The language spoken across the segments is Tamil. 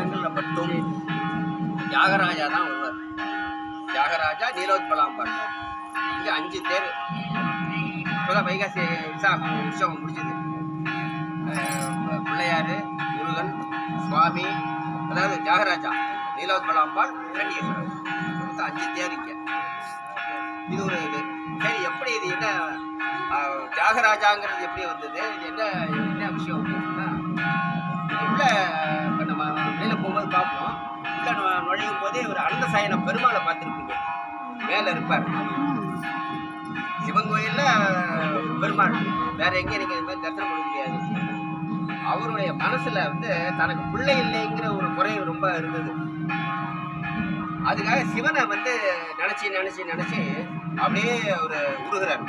காலங்களில் மட்டும் தியாகராஜா தான் ஒருவர். தியாகராஜா நீலோத்பலாம்பார் இங்கே அஞ்சு தேர். இப்போதான் வைகாசி விசாகம் உற்சவம் முடிஞ்சது. பிள்ளையார் முருகன் சுவாமி அதாவது தியாகராஜா நீலோத்பலாம்பாள் கண்டிகேஸ்வரர் மொத்தம் அஞ்சு தேர் இங்கே. இது ஒரு இது. சரி எப்படி இது என்ன தியாகராஜாங்கிறது எப்படி வந்தது? இது என்ன என்ன விஷயம்? அப்படின்னா உள்ள வந்து ஒரு அனந்த சாயன பெருமாளை பார்த்துருப்பீங்க. மேலே இருப்பார். சிவன் கோயில்ல பெருமாள். வேற எங்கேயும் நீங்கள் இது மாதிரி தரிசனம் பண்ண முடியாது. அவருடைய மனசுல வந்து தனக்கு பிள்ளை இல்லைங்கிற ஒரு குறை ரொம்ப இருந்தது. அதுக்காக சிவனை வந்து நினைச்சு நினைச்சு நினைச்சு அப்படியே ஒரு உருகிறார்.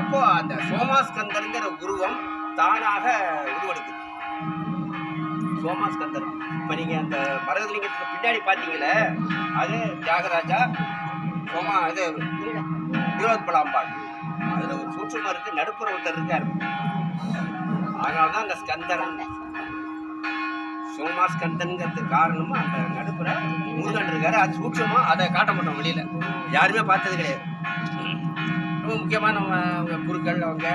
அப்போ அந்த சோமாஸ்கந்தருங்கிற உருவம் தானாக உருவெடுக்குது. சோமாஸ்கந்தர் இப்போ நீங்கள் அந்த பரதலிங்கத்துக்கு பின்னாடி பார்த்தீங்களே அது தியாகராஜா சோமா இது விரோத்பலாம்பாள் அதில் ஒரு சூட்சமாக இருக்கு நடுப்புற ஒருத்தர் இருக்கார். அதனால தான் அந்த ஸ்கந்தரன் சோமாஸ்கந்தன்கிறதுக்கு காரணமும் அந்த நடுப்புற முருகன் இருக்காரு. அது சூட்சமாக அதை காட்ட மாட்டோம் வெளியில் யாருமே பார்த்தது கிடையாது. ரொம்ப முக்கியமான நம்ம அவங்க குருக்கள் அவங்க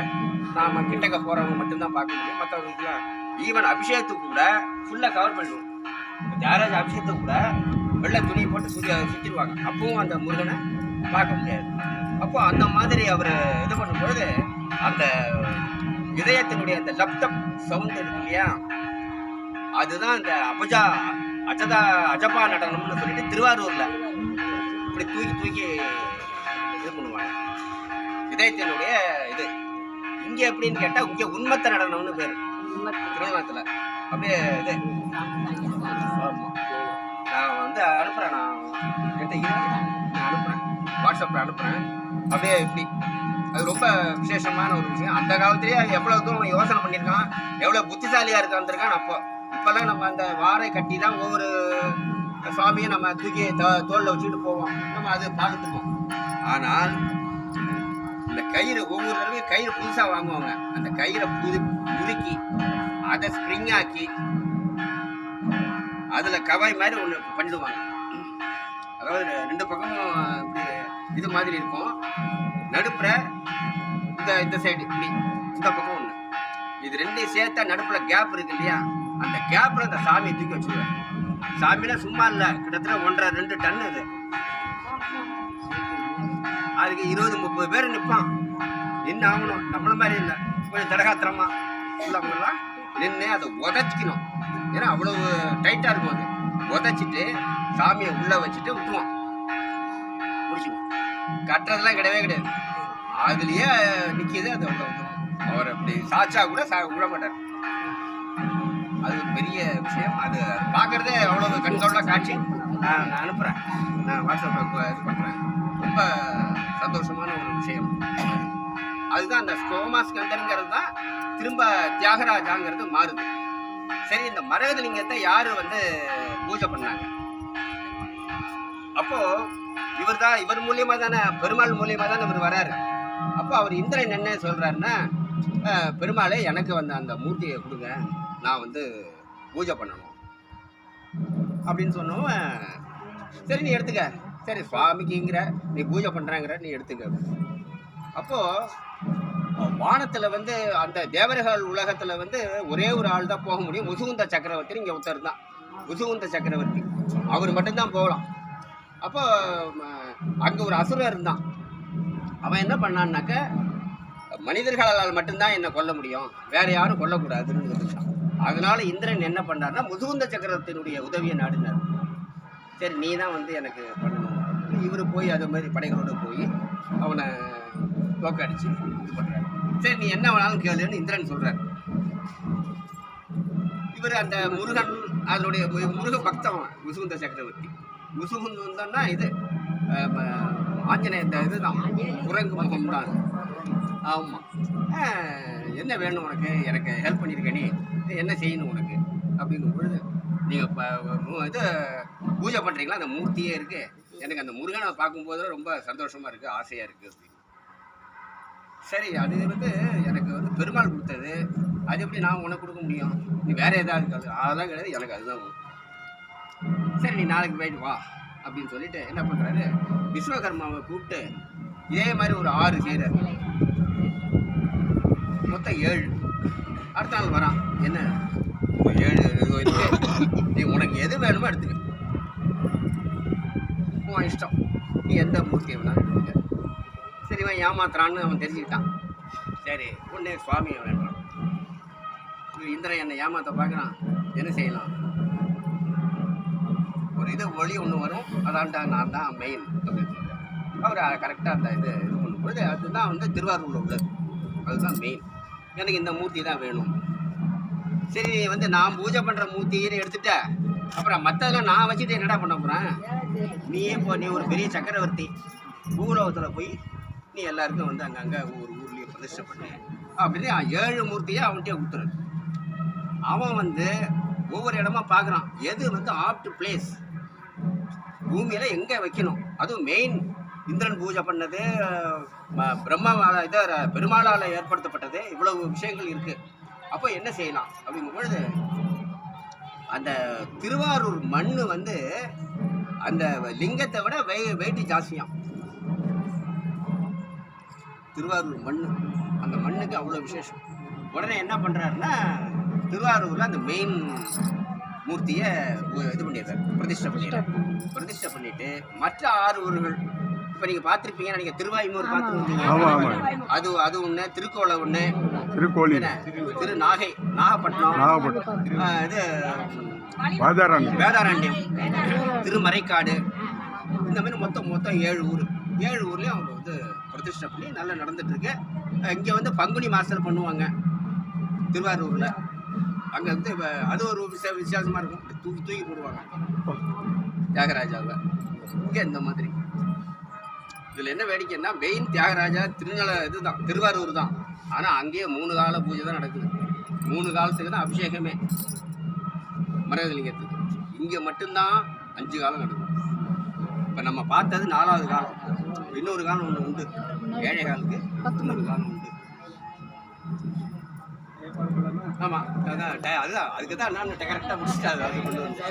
நாம் கிட்டக்க போகிறவங்க மட்டும்தான் பார்க்க முடியும். மற்றவங்களுக்குலாம் ஈவன் அபிஷேகத்துக்கு கூட ஃபுல்லாக கவர் பண்ணுவோம் தியாகராஜ அபிஷேகத்துக்கு கூட வெள்ளை துணியை போட்டு சுற்றி சுற்றிடுவாங்க அப்பவும் அந்த முருகனை பார்க்க முடியாது. அப்போ அந்த மாதிரி அவர் இது பண்ணும்போது அந்த இதயத்தினுடைய அந்த லப்டப் சவுண்ட் இருக்கு இல்லையா? அதுதான் இந்த அபஜா அஜதா அஜபா நடனம்னு சொல்லிட்டு திருவாரூர்ல இப்படி தூக்கி தூக்கி இது பண்ணுவாங்க. இதயத்தினுடைய இது. இங்க எப்படின்னு கேட்டா இங்க உண்மத்த நடனம்னு பேரு. திருவண்ணாத்துல அப்படியே இது. நான் வந்து அனுப்புகிறேன் நான் என்கிட்ட இருக்கு நான் அனுப்புகிறேன் வாட்ஸ்அப்பில் அனுப்புகிறேன் அப்படியே இப்படி. அது ரொம்ப விசேஷமான ஒரு விஷயம். அந்த காலத்திலேயே எவ்வளோ தூரம் யோசனை பண்ணியிருக்கான் எவ்வளோ புத்திசாலியாக இருக்கான் அப்போ இப்போல்லாம் நம்ம அந்த வாரை கட்டி தான் ஒவ்வொரு சுவாமியும் நம்ம தூக்கி தோ- தோளில் வச்சுக்கிட்டு போவோம். நம்ம அது பார்த்துருக்கோம் ஆனால் இந்த கயிறு ஒவ்வொரு தடவையும் கயிறு புதுசாக வாங்குவாங்க. அந்த கயிறை புது உருக்கி அதை ஸ்ப்ரிங் ஆக்கி அதில் கவாய் மாதிரி ஒன்று பண்ணிடுவாங்க. அதாவது ரெண்டு பக்கமும் இப்படி இது மாதிரி இருக்கும். நடுப்புற இந்த இந்த சைடு இப்படி இந்த பக்கம் ஒன்று இது ரெண்டையும் சேர்த்தா நடுப்புல கேப் இருக்கு இல்லையா? அந்த கேப்பில் அந்த சாமியை தூக்கி வச்சுருவாங்க சாமினா சும்மா இல்லை கிட்டத்தட்ட ஒன்றரை ரெண்டு டன் இது அதுக்கு இருபது முப்பது பேர் நிற்பான் நின்று ஆகணும்? நம்மள மாதிரி இல்லை. கொஞ்சம் தடகாத்திரமா உள்ளவங்கெல்லாம் நின்று அதை உதச்சிக்கணும். ஏன்னா அவ்வளவு டைட்டாக இருக்கும் அது. உதச்சிட்டு சாமியை உள்ளே வச்சுட்டு விட்டுருவோம். பிடிச்சிக்குவோம் கட்டுறதெல்லாம் கிடையவே கிடையாது. அதுலேயே நிற்கிது அது அவ்வளோ அவர் அப்படி சாச்சா கூட சா விட மாட்டார். அது பெரிய விஷயம். அது பார்க்குறதே அவ்வளோ கண்கொள்ளா காட்சி. நான் நான் அனுப்புகிறேன் நான் வாட்ஸ்அப்பில் இது பண்ணுறேன் ரொம்ப சந்தோஷமான ஒரு விஷயம். அதுதான் அந்த ஸ்கோமாஸ்கந்தருங்கிறது தான் திரும்ப தியாகராஜாங்கிறது மாறுது. சரி இந்த மரகதலிங்கத்தை யார் வந்து பூஜை பண்ணாங்க? அப்போ இவர் தான் இவர் மூலியமா தானே பெருமாள் மூலியமா தானே இவர் வராரு. அப்போ அவர் இந்திரன் என்ன சொல்றாருன்னா பெருமாளே எனக்கு வந்து அந்த மூர்த்தியை கொடுங்க. நான் வந்து பூஜை பண்ணணும். அப்படின்னு சொன்னோம். சரி நீ எடுத்துக்க. சரி சுவாமிக்குங்கிற நீ பூஜை பண்ணுறாங்கிற நீ எடுத்துக்க. அப்போது வானத்தில் வந்து அந்த தேவர்கள் உலகத்தில் வந்து ஒரே ஒரு ஆள் தான் போக முடியும். முசுகுந்த சக்கரவர்த்தி இங்கே ஒருத்தர் தான் முசுகுந்த சக்கரவர்த்தி. அவர் மட்டும்தான் போகலாம். அப்போ அங்கே ஒரு அசுரர் இருந்தான். அவன் என்ன பண்ணான்னாக்க மனிதர்களால் மட்டும்தான் என்னை கொல்ல முடியும். வேற யாரும் கொல்லக்கூடாதுன்னு இருந்தான் அதனால இந்திரன் என்ன பண்ணார்னா முதுகுந்த சக்கரத்தினுடைய உதவியை நாடினார். சரி நீ தான் வந்து எனக்கு பண்ணணும். இவர் போய் அது மாதிரி படைகளோட போய் அவனை தோக்கடிச்சு இது பண்றாரு. சரி நீ என்ன வேணாலும் கேளுன்னு இந்திரன் சொல்றாரு. இவர் அந்த முருகன் அதனுடைய முருக பக்தம் முசுகுந்த சக்கரவர்த்தி. முசுகுந்தன்னா இது ஆஞ்சநேயத்தை ஆஞ்சநேய இந்த இதுதான் குரங்கு முகம் தான் ஆமாம் என்ன வேணும் உனக்கு? எனக்கு ஹெல்ப் பண்ணியிருக்க என்ன செய்யணும் உனக்கு? அப்படிங்கும் பொழுது நீங்கள் இது பூஜை பண்ணுறீங்களா அந்த மூர்த்தியே இருக்குது எனக்கு அந்த முருகனை பார்க்கும்போது ரொம்ப சந்தோஷமா இருக்கு ஆசையாக இருக்கு அப்படின்னு. சரி அது வந்து எனக்கு வந்து பெருமாள் கொடுத்தது. அது எப்படி நான் உனக்கு கொடுக்க முடியும்? நீ வேறு எதாவது இருக்காது அதெல்லாம் கிடையாது. எனக்கு அதுதான் சரி நீ நாளைக்கு போயிட்டு வா அப்படின்னு சொல்லிட்டு என்ன பண்ணுறாரு விஸ்வகர்மாவை கூப்பிட்டு இதே மாதிரி ஒரு ஆறு செய்கிறார் மொத்தம் ஏழு. அடுத்த நாள் வரான் என்ன? ஏழு. நீ உனக்கு எது வேணுமோ எடுத்துக்க. உன் இஷ்டம். நீ எந்த மூர்த்தியை வேணாலும் இவன் ஏமாத்துறான்னு அவன் தெரிஞ்சுக்கிட்டான். சரி உடனே சுவாமியை வேண்டாம். இந்திரன் என்னை ஏமாத்த பார்க்குறான். என்ன செய்யலாம்? ஒரு இது ஒளி ஒன்று வரும். அதான்டா நான் தான் மெயின் அப்படின்னு அவர் கரெக்டாக அந்த இது இது பண்ணும்போது அதுதான் வந்து திருவாரூரில் உள்ளது. அதுதான் மெயின் எனக்கு இந்த மூர்த்தி தான் வேணும். சரி நீ வந்து நான் பூஜை பண்ணுற மூர்த்தின்னு எடுத்துட்ட. அப்புறம் மற்றதெல்லாம் நான் வச்சுட்டு என்னடா பண்ண போகிறேன் நீயே போ நீ ஒரு பெரிய சக்கரவர்த்தி. பூலோகத்தில் போய் நீ எல்லாருக்கும் வந்து அங்கங்கே ஒரு ஊர்லேயே பிரதிஷ்டை பண்ணு. அப்படின்னு ஏழு மூர்த்தியை அவன்கிட்டே கொடுத்துரு அவன் வந்து ஒவ்வொரு இடமா பார்க்குறான். எது வந்து ஆப்ட் பிளேஸ் பூமியில் எங்கே வைக்கணும்? அதுவும் மெயின் இந்திரன் பூஜை பண்ணது பிரம்மாவால் இதை பெருமாளால் ஏற்படுத்தப்பட்டது இவ்வளவு விஷயங்கள் இருக்குது அப்போ என்ன செய்யலாம்? அப்படிங்கும் பொழுது அந்த திருவாரூர் மண் வந்து அந்த லிங்கத்தை விட வெய் வெயிட்டு ஜாஸ்தியாம். திருவாரூர் மண் அந்த மண்ணுக்கு அவ்வளோ விசேஷம். உடனே என்ன பண்ணுறாருன்னா திருவாரூரில் அந்த மெயின் மூர்த்தியை இது பண்ணிடுறாரு. பிரதிஷ்டை பண்ணிடுறாரு. பிரதிஷ்டை பண்ணிட்டு மற்ற ஆறு ஊர்கள் இப்போ நீங்கள் பார்த்துருப்பீங்க நீங்கள் திருவாய்மூர் ஆமா, பார்த்துருப்பீங்க அது அது ஒன்று திருக்கோளை ஒன்று திருக்கோழி என்ன? திரு நாகை நாகப்பட்டினம். நாகப்பட்டினம். இது வாதாராணி வேதாரண்யம். திருமறைக்காடு. இந்த மாதிரி மொத்தம் மொத்தம் ஏழு ஊர். ஏழு ஊர்லேயும் அவங்க வந்து பிரதிஷ்டை பண்ணி நல்லா நடந்துகிட்ருக்கு இங்கே வந்து பங்குனி மாதத்தில் பண்ணுவாங்க. திருவாரூரில். அங்கே வந்து அது ஒரு விசே விசேஷமாக இருக்கும். தூக்கி தூக்கி போடுவாங்க. தியாகராஜாவில் இங்கே இந்த மாதிரி. இதில் என்ன வேடிக்கைன்னா மெயின் தியாகராஜா திருநல இதுதான் திருவாரூர் தான். ஆனால் அங்கேயே மூணு கால பூஜை தான் நடக்குது. மூணு காலத்துக்கு தான் அபிஷேகமே. மரகதலிங்கத்துக்கு. இங்கே மட்டும்தான் அஞ்சு காலம் நடக்கும். இப்போ நம்ம பார்த்தது நாலாவது காலம். இன்னொரு காலம் ஒன்று உண்டு. ஏழை காலுக்கு இன்னொரு காலம் உண்டு. ஆமாம் அதான் அதுதான். அதுக்கு தான் நான் கரெக்டாக முடிச்சுட்டு அது அது கொண்டு வந்து.